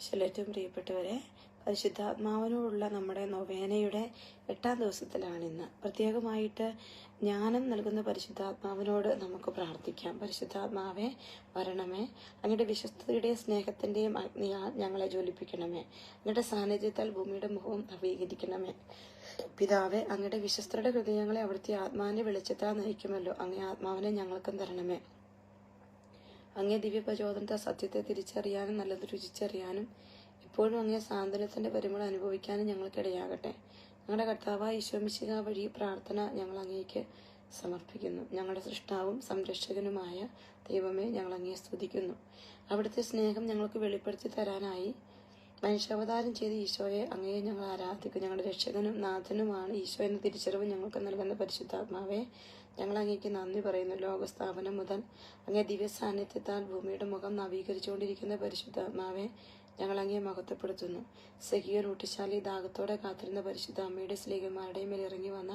ഈശോയിൽ ഏറ്റവും പ്രിയപ്പെട്ടവരെ പരിശുദ്ധാത്മാവിനോടുള്ള നമ്മുടെ നൊവേനയുടെ എട്ടാം ദിവസത്തിലാണ് ഇന്ന്. പ്രത്യേകമായിട്ട് ജ്ഞാനം നൽകുന്ന പരിശുദ്ധാത്മാവിനോട് നമുക്ക് പ്രാർത്ഥിക്കാം. പരിശുദ്ധാത്മാവെ വരണമേ. അങ്ങയുടെ വിശ്വസ്തയുടെ സ്നേഹത്തിന്റെയും അഗ്നിയാൽ ഞങ്ങളെ ജ്വലിപ്പിക്കണമേ. അങ്ങയുടെ സാന്നിധ്യത്താൽ ഭൂമിയുടെ മുഖവും നവീകരിക്കണമേ. പിതാവെ അങ്ങയുടെ വിശ്വസ്തരുടെ ഹൃദയങ്ങളെ അവിടുത്തെ ആത്മാവിന്റെ വെളിച്ചത്താൽ നയിക്കുമല്ലോ. അങ്ങേ ആത്മാവിനെ ഞങ്ങൾക്കും തരണമേ. അങ്ങേ ദിവ്യ പ്രചോദനത്തെ സത്യത്തെ തിരിച്ചറിയാനും നല്ലത് രുചിച്ചറിയാനും ഇപ്പോഴും അങ്ങേ സാന്ത്വനത്തിന്റെ പരിമളം അനുഭവിക്കാനും ഞങ്ങൾക്കിടയാകട്ടെ. ഞങ്ങളുടെ കർത്താവായ ഈശോമിശിക വഴി പ്രാർത്ഥന ഞങ്ങൾ അങ്ങേക്ക് സമർപ്പിക്കുന്നു. ഞങ്ങളുടെ സൃഷ്ടാവും സംരക്ഷകനുമായ ദൈവമേ ഞങ്ങൾ അങ്ങേ സ്തുതിക്കുന്നു. അവിടുത്തെ സ്നേഹം ഞങ്ങൾക്ക് വെളിപ്പെടുത്തി തരാനായി മനുഷ്യാവതാരം ചെയ്ത ഈശോയെ അങ്ങയെ ഞങ്ങൾ ആരാധിക്കും. ഞങ്ങളുടെ രക്ഷകനും നാഥനുമാണ് ഈശോ എന്ന തിരിച്ചറിവ് ഞങ്ങൾക്ക് നൽകുന്ന പരിശുദ്ധാത്മാവെ ഞങ്ങൾ അങ്ങേക്ക് നന്ദി പറയുന്നു. ലോകസ്ഥാപനം മുതൽ അങ്ങേ ദിവ്യ സാന്നിധ്യത്താൽ ഭൂമിയുടെ മുഖം നവീകരിച്ചുകൊണ്ടിരിക്കുന്ന പരിശുദ്ധാത്മാവെ ഞങ്ങൾ അങ്ങേ മഹത്വപ്പെടുത്തുന്നു. സഹിയോ ഊട്ടിശാലി ദാഹത്തോടെ കാത്തിരുന്ന പരിശുദ്ധ അമ്മയുടെ സ്ലീഹന്മാരുടെയും മേൽ ഇറങ്ങി വന്ന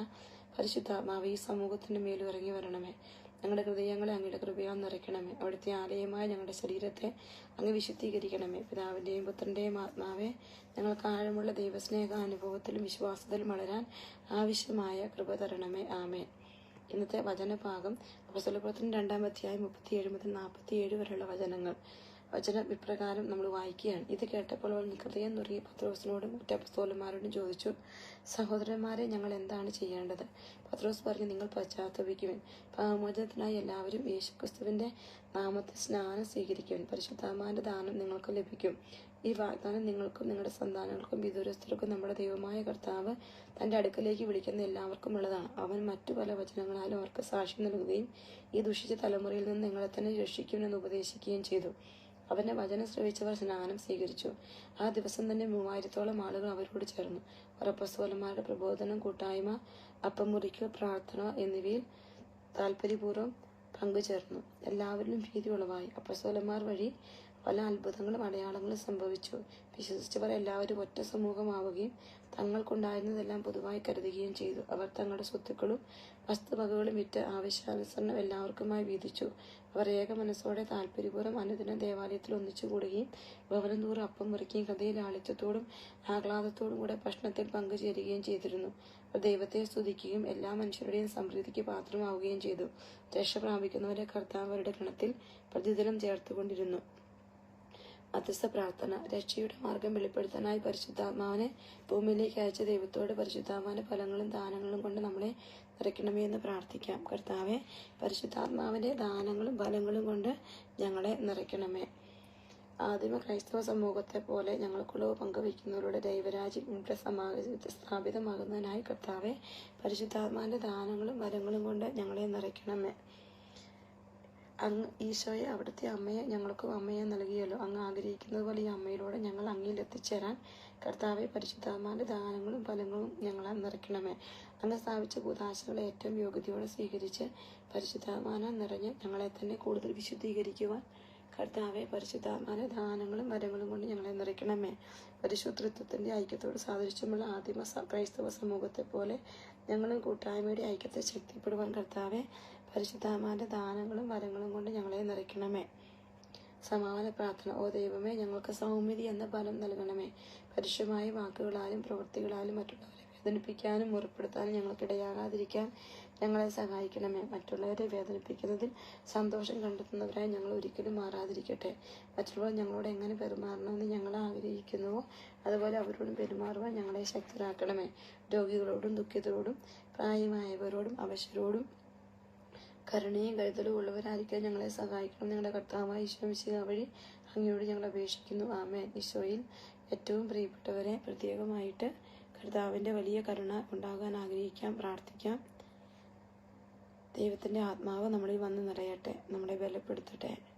പരിശുദ്ധാത്മാവ് ഈ സമൂഹത്തിന്റെ മേലും ഇറങ്ങി വരണമേ. ഞങ്ങളുടെ ഹൃദയങ്ങളെ അങ്ങയുടെ കൃപയാൽ നിറയ്ക്കണമേ. അവിടുത്തെ ആലയമായ ഞങ്ങളുടെ ശരീരത്തെ അങ്ങ് വിശുദ്ധീകരിക്കണമേ. പിതാവിന്റെയും പുത്രന്റെയും ആത്മാവെ ഞങ്ങൾക്ക് ആഴമുള്ള ദൈവസ്നേഹ അനുഭവത്തിലും വിശ്വാസത്തിലും വളരാൻ ആവശ്യമായ കൃപ തരണമേ. ആമേ ഇന്നത്തെ വചനഭാഗം അപസ്വലപുരത്തിന് രണ്ടാം അധ്യായം മുപ്പത്തിയേഴ് മുതൽ നാൽപ്പത്തിയേഴ് വരെയുള്ള വചനങ്ങൾ. വചനം വിപ്രകാരം നമ്മൾ വായിക്കുകയാണ്. ഇത് കേട്ടപ്പോൾ അവൾ ഹൃദയം നുറിയ പത്രോസിനോടും മറ്റു അപ്പസ്തോലന്മാരോടും ചോദിച്ചു സഹോദരന്മാരെ ഞങ്ങൾ എന്താണ് ചെയ്യേണ്ടത്? പത്രോസ് പറഞ്ഞു നിങ്ങൾ പശ്ചാത്തപിക്കുവിൻ. പാമോചനത്തിനായി എല്ലാവരും യേശുക്രിസ്തുവിന്റെ നാമത്തിൽ സ്നാനം സ്വീകരിക്കുവിൻ. പരിശുദ്ധാമാന്റെ ദാനം നിങ്ങൾക്ക് ലഭിക്കും. ഈ വാഗ്ദാനം നിങ്ങൾക്കും നിങ്ങളുടെ സന്താനങ്ങൾക്കും വിദൂരസ്ഥർക്കും നമ്മുടെ ദൈവമായ കർത്താവ് തന്റെ അടുക്കലേക്ക് വിളിക്കുന്ന എല്ലാവർക്കും ഉള്ളതാണ്. അവൻ മറ്റു പല വചനങ്ങളാലും അവർക്ക് സാക്ഷ്യം നൽകുകയും ഈ ദുഷിച്ച തലമുറയിൽ നിന്ന് നിങ്ങളെ തന്നെ രക്ഷിക്കുമെന്ന് ഉപദേശിക്കുകയും ചെയ്തു. അവന്റെ വചനം ശ്രവിച്ചവർ സ്നാനം സ്വീകരിച്ചു. ആ ദിവസം തന്നെ മൂവായിരത്തോളം ആളുകൾ അവരോട് ചേർന്നു. പറപ്പസ്തോലന്മാരുടെ പ്രബോധനം കൂട്ടായ്മ അപ്പം മുറിക്കൽ പ്രാർത്ഥന എന്നിവയിൽ താല്പര്യപൂർവം പങ്കുചേർന്നു. എല്ലാവരിലും ഭീതി ഉളവായി അപ്പസ്തോലന്മാർ വഴി പല അത്ഭുതങ്ങളും അടയാളങ്ങളും സംഭവിച്ചു. വിശ്വസിച്ചവർ എല്ലാവരും ഒറ്റ സമൂഹമാവുകയും തങ്ങൾക്കുണ്ടായിരുന്നതെല്ലാം പൊതുവായി കരുതുകയും ചെയ്തു. അവർ തങ്ങളുടെ സ്വത്തുക്കളും വസ്തുവകകളും വിറ്റ് ആവശ്യാനുസരണം എല്ലാവർക്കുമായി വീതിച്ചു. അവർ ഏക മനസ്സോടെ താല്പര്യപൂർവം അനുദിന ദേവാലയത്തിൽ ഒന്നിച്ചുകൂടുകയും ഭവനം തോറും അപ്പം മുറിക്കുകയും കഥയിൽ ലാളിത്യത്തോടും ആഹ്ലാദത്തോടും കൂടെ ഭക്ഷണത്തിൽ പങ്കുചേരുകയും ചെയ്തിരുന്നു. അവർ ദൈവത്തെ സ്തുതിക്കുകയും എല്ലാ മനുഷ്യരുടെയും സമൃദ്ധിക്ക് പാത്രമാവുകയും ചെയ്തു. രക്ഷ പ്രാപിക്കുന്നവരെ കർത്താവരുടെ ഗണത്തിൽ പ്രതിദിനം ചേർത്തുകൊണ്ടിരുന്നു. മധ്യസ്ഥ പ്രാർത്ഥന രക്ഷയുടെ മാർഗം വെളിപ്പെടുത്താനായി പരിശുദ്ധാത്മാവിനെ ഭൂമിയിലേക്ക് അയച്ച ദൈവത്തോട് പരിശുദ്ധാത്മാവിന്റെ ഫലങ്ങളും ദാനങ്ങളും കൊണ്ട് നമ്മളെ നിറയ്ക്കണമേ എന്ന് പ്രാർത്ഥിക്കാം. കർത്താവെ പരിശുദ്ധാത്മാവിന്റെ ദാനങ്ങളും ഫലങ്ങളും കൊണ്ട് ഞങ്ങളെ നിറയ്ക്കണമേ. ആദിമ ക്രൈസ്തവ സമൂഹത്തെ പോലെ ഞങ്ങൾക്കുള്ളവ പങ്കുവയ്ക്കുന്നവരുടെ ദൈവരാജ്യം ഇവിടെ സമാ സ്ഥാപിതമാകുന്നതിനായി കർത്താവെ പരിശുദ്ധാത്മാവിന്റെ ദാനങ്ങളും ഫലങ്ങളും കൊണ്ട് ഞങ്ങളെ നിറയ്ക്കണമേ. അങ്ങ് ഈശോയെ അവിടുത്തെ അമ്മയെ ഞങ്ങൾക്കും അമ്മയെ നൽകിയല്ലോ. അങ്ങ് ആഗ്രഹിക്കുന്നത് പോലെ ഈ അമ്മയിലൂടെ ഞങ്ങൾ അങ്ങയിൽ എത്തിച്ചേരാൻ കർത്താവെ പരിശുദ്ധാത്മാന്റെ ദാനങ്ങളും ഫലങ്ങളും ഞങ്ങളെ നിറയ്ക്കണമേ. അങ്ങ് സ്ഥാപിച്ച ഭൂതാശകളെ ഏറ്റവും യോഗ്യതയോടെ സ്വീകരിച്ച് പരിശുദ്ധാത്മാനം നിറഞ്ഞ് ഞങ്ങളെ തന്നെ കൂടുതൽ വിശുദ്ധീകരിക്കുവാൻ കർത്താവെ പരിശുദ്ധാത്മാന ദാനങ്ങളും വരങ്ങളും കൊണ്ട് ഞങ്ങളെ നിറയ്ക്കണമേ. പരിശുദ്ധത്വത്തിന്റെ ഐക്യത്തോട് സാദൃശ്യമുള്ള ആദിമ ക്രൈസ്തവ സമൂഹത്തെ പോലെ ഞങ്ങളും കൂട്ടായ്മയുടെ ഐക്യത്തെ ശക്തിപ്പെടുവാൻ കർത്താവെ പരിശുദ്ധാമാന്റെ ദാനങ്ങളും വരങ്ങളും കൊണ്ട് ഞങ്ങളെ നിറയ്ക്കണമേ. സമാപന പ്രാർത്ഥന ഓ ദൈവമേ ഞങ്ങൾക്ക് സൗമ്യതി എന്ന ഫലം നൽകണമേ. പരുഷമായ വാക്കുകളാലും പ്രവൃത്തികളാലും മറ്റുള്ളവരെ വേദനിപ്പിക്കാനും മുറിപ്പെടുത്താനും ഞങ്ങൾക്കിടയാകാതിരിക്കാൻ ഞങ്ങളെ സഹായിക്കണമേ. മറ്റുള്ളവരെ വേദനിപ്പിക്കുന്നതിൽ സന്തോഷം കണ്ടെത്തുന്നവരായി ഞങ്ങൾ ഒരിക്കലും മാറാതിരിക്കട്ടെ. മറ്റുള്ളവർ ഞങ്ങളോട് എങ്ങനെ പെരുമാറണമെന്ന് ഞങ്ങൾ ആഗ്രഹിക്കുന്നുവോ അതുപോലെ അവരോടും പെരുമാറുവാൻ ഞങ്ങളെ ശക്തരാക്കണമേ. രോഗികളോടും ദുഃഖിതരോടും പ്രായമായവരോടും അവശരോടും കരുണയും കരുതലും ഉള്ളവരായിരിക്കാൻ ഞങ്ങളെ സഹായിക്കണം. ഞങ്ങളുടെ കർത്താവായ ഈശോമിശിക വഴി അങ്ങയോട് ഞങ്ങൾ അപേക്ഷിക്കുന്നു. ആമേ ഈശോയിൽ ഏറ്റവും പ്രിയപ്പെട്ടവരെ പ്രത്യേകമായിട്ട് കർത്താവിന്റെ വലിയ കരുണ ഉണ്ടാകാൻ ആഗ്രഹിക്കാം പ്രാർത്ഥിക്കാം. ദൈവത്തിന്റെ ആത്മാവ് നമ്മളിൽ വന്ന് നിറയട്ടെ നമ്മളെ ബലപ്പെടുത്തട്ടെ.